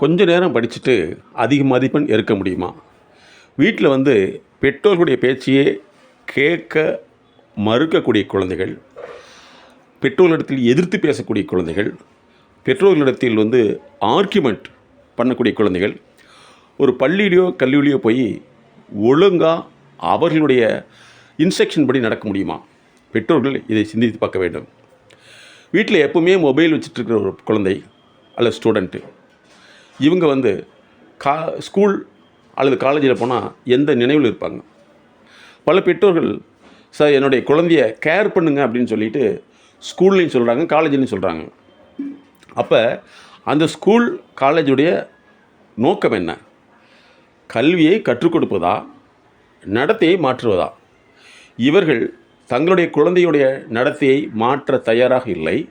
கொஞ்ச நேரம் படிச்சுட்டு அதிக மதிப்பெண் எடுக்க முடியுமா? வீட்டில் வந்து பெற்றோர்களுடைய பேச்சையே கேட்க மறுக்கக்கூடிய குழந்தைகள் பெற்றோர்களிடத்தில் எதிர்த்து பேசக்கூடிய குழந்தைகள் பெற்றோர்களிடத்தில் வந்து ஆர்கியூமெண்ட் பண்ணக்கூடிய குழந்தைகள் ஒரு பள்ளியிலையோ கல்லூரியிலையோ போய் ஒழுங்காக அவர்களுடைய இன்ஸ்ட்ரக்ஷன் படி நடக்க முடியுமா? பெற்றோர்கள் இதை சிந்தித்து பார்க்க வேண்டும். வீட்டில் எப்பவுமே மொபைல் வச்சுட்டு இருக்கிற ஒரு குழந்தை அல்ல ஸ்டூடெண்ட்டு இவங்க வந்து கா ஸ்கூல் அல்லது காலேஜில் போனால் எந்த நினைவில் இருப்பாங்க? பல பெற்றோர்கள் சார் என்னுடைய குழந்தைய கேர் பண்ணுங்க அப்படின்னு சொல்லிட்டு ஸ்கூல்லையும் சொல்கிறாங்க காலேஜ்லேயும் சொல்கிறாங்க அப்போ அந்த ஸ்கூல் காலேஜுடைய நோக்கம் என்ன? கல்வியை கற்றுக் கொடுப்பதா? நடத்தையை மாற்றுவதா? இவர்கள் தங்களுடைய குழந்தையுடைய நடத்தையை மாற்ற தயாராக இல்லை.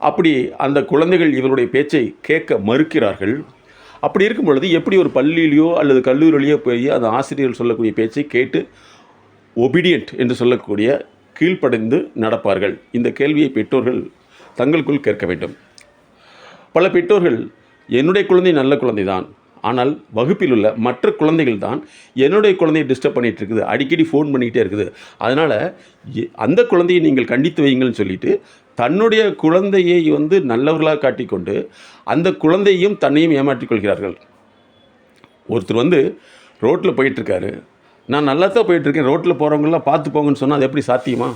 அப்படி அந்த குழந்தைகள் இவருடைய பேச்சை கேட்க மறுக்கிறார்கள். அப்படி இருக்கும் பொழுது எப்படி ஒரு பள்ளியிலையோ அல்லது கல்லூரியிலையோ போய் அந்த ஆசிரியர்கள் சொல்லக்கூடிய பேச்சை கேட்டு ஒபீடியன்ட் என்று சொல்லக்கூடிய கீழ்ப்படைந்து நடப்பார்கள்? இந்த கேள்வியை பெற்றோர்கள் தங்களுக்குள் கேட்க வேண்டும். பல பெற்றோர்கள் என்னுடைய குழந்தை நல்ல குழந்தை தான் ஆனால் வகுப்பில் உள்ள மற்ற குழந்தைகள் தான் என்னுடைய குழந்தையை டிஸ்டர்ப் பண்ணிகிட்டு இருக்குது. அடிக்கடி ஃபோன் பண்ணிக்கிட்டே இருக்குது. அதனால் அந்த குழந்தையை நீங்கள் கண்டித்து வைங்கள்னு சொல்லிட்டு தன்னுடைய குழந்தையை வந்து நல்லவர்களாக காட்டிக்கொண்டு அந்த குழந்தையும் தன்னையும் ஏமாற்றிக் கொள்கிறார்கள். ஒருத்தர் வந்து ரோட்டில் போயிட்டுருக்காரு. நான் நல்லா தான் போயிட்டுருக்கேன். ரோட்டில் போகிறவங்களாம் பார்த்து போங்கன்னு சொன்னால் அது எப்படி சாத்தியமா?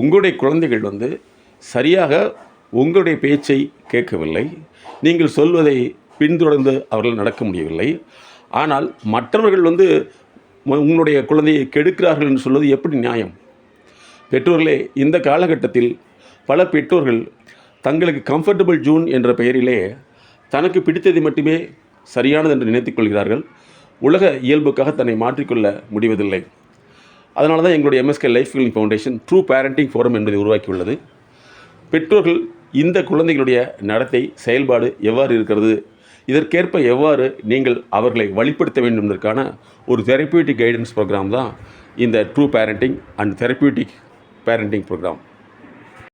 உங்களுடைய குழந்தைகள் வந்து சரியாக உங்களுடைய பேச்சை கேட்கவில்லை. நீங்கள் சொல்வதை பின்தொடர்ந்து அவர்கள் நடக்க முடியவில்லை. ஆனால் மற்றவர்கள் வந்து உங்களுடைய குழந்தையை கெடுக்கிறார்கள் என்று சொல்வது எப்படி நியாயம்? பெற்றோர்களே இந்த காலகட்டத்தில் பல பெற்றோர்கள் தங்களுக்கு கம்ஃபர்டபுள் ஜூன் என்ற பெயரிலே தனக்கு பிடித்ததை மட்டுமே சரியானது என்று நினைத்துக் கொள்கிறார்கள். உலக இயல்புக்காக தன்னை மாற்றிக்கொள்ள முடிவதில்லை. அதனால தான் எங்களுடைய MSK life healing foundation true parenting forum என்பதை உருவாக்கியுள்ளது. பெற்றோர்கள் இந்த குழந்தைகளுடைய நடத்தை செயல்பாடு எவ்வாறு இருக்கிறது? இதற்கேற்ப எவ்வாறு நீங்கள் அவர்களை வழிப்படுத்த வேண்டும் என்பதற்கான ஒரு தெரப்பியூட்டிக் கைடன்ஸ் ப்ரோக்ராம் தான் இந்த true parenting and therapeutic parenting program